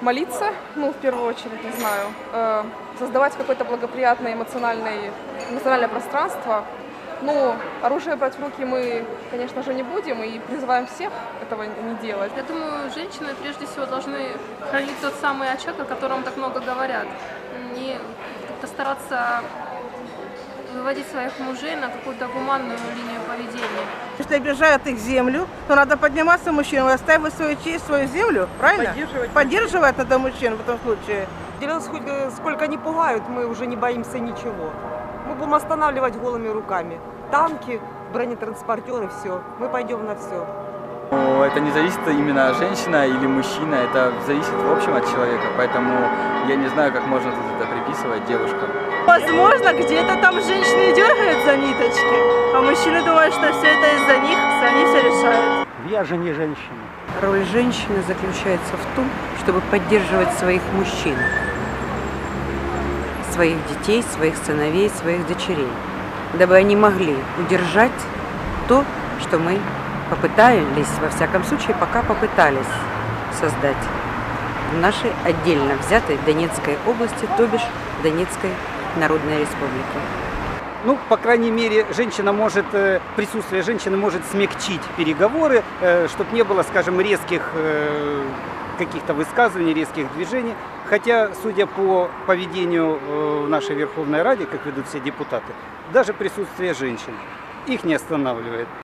Молиться, ну, в первую очередь, не знаю, э, создавать какое-то благоприятное эмоциональное, эмоциональное пространство. Ну, оружие брать в руки мы, конечно же, не будем и призываем всех этого не делать. Я думаю, женщины прежде всего должны хранить тот самый очаг, о котором так много говорят. Не стараться выводить своих мужей на какую-то гуманную линию поведения. Если обижают их землю, то надо подниматься мужчинам и отстаивать свою честь, свою землю, правильно? Поддерживать. Поддерживать надо мужчин в этом случае. Дело хоть сколько не пугают, мы уже не боимся ничего. Мы будем останавливать голыми руками. Танки, бронетранспортеры, все. Мы пойдем на все. Ну, Это не зависит именно женщина или мужчина, это зависит в общем от человека, поэтому я не знаю, как можно тут это приписывать девушкам. Возможно, где-то там женщины дергают за ниточки, а мужчины думают, что все это из-за них, они все решают. Я же не женщина. Роль женщины заключается в том, чтобы поддерживать своих мужчин, своих детей, своих сыновей, своих дочерей, дабы они могли удержать то, что мы попытались, во всяком случае, пока попытались создать в нашей отдельно взятой Донецкой области, то бишь Донецкой Народной Республике. Ну, по крайней мере, женщина может, э, присутствие женщины может смягчить переговоры, чтобы не было, скажем, резких э, каких-то высказываний, резких движений. Хотя, судя по поведению э, в нашей Верховной Раде, как ведут все депутаты, даже присутствие женщин их не останавливает.